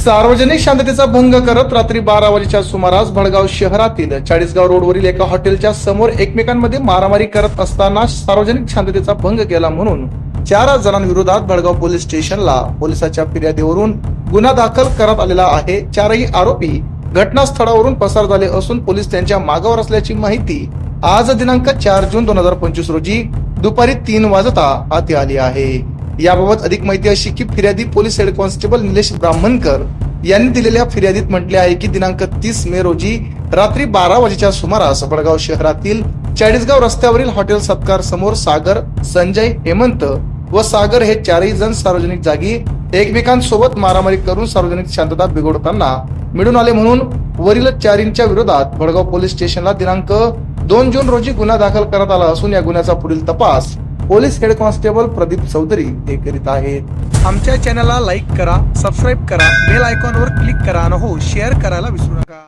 सार्वजनिक शांततेचा भंग करत रात्री बारा वाजेच्या सुमारास भडगाव शहरातील चाळीसगाव रोडवरील एका हॉटेलच्या समोर एकमेकांमध्ये मारामारी करत असताना सार्वजनिक शांततेचा भंग केला म्हणून चार जणांविरोधात भडगाव पोलीस स्टेशनला पोलिसाच्या फिर्यादीवरून गुन्हा दाखल करण्यात आलेला आहे. चारही आरोपी घटनास्थळावरून पसार झाले असून पोलीस त्यांच्या मागावर असल्याची माहिती आज दिनांक चार जून दोन हजार पंचवीस रोजी दुपारी तीन वाजता हाती आली आहे. याबाबत अधिक माहिती अशी की फिर्यादी police head constable Nilesh Brahmankar यांनी दिलेल्या फिर्यादीत म्हटले आहे की दिनांक तीस मे रोजी रात्री बारा वाजेच्या सुमारास बडगाव शहरातील चाळीसगाव रस्त्यावरील हॉटेल सत्कार समोर सागर संजय हेमंत व सागर हे चारही जण सार्वजनिक जागी एकमेकांसोबत मारामारी करून सार्वजनिक शांतता बिघडताना मिळून आले म्हणून वरील चारींच्या विरोधात भडगाव पोलीस स्टेशनला दिनांक दोन जून रोजी गुन्हा दाखल करण्यात आला असून या गुन्ह्याचा पुढील तपास police head constable Pradeep Chaudhari हे करीत आहेत. आमच्या चॅनलला लाईक करा सबस्क्राईब करा बेल आयकॉनवर क्लिक करा आणि हो शेअर करायला विसरू नका.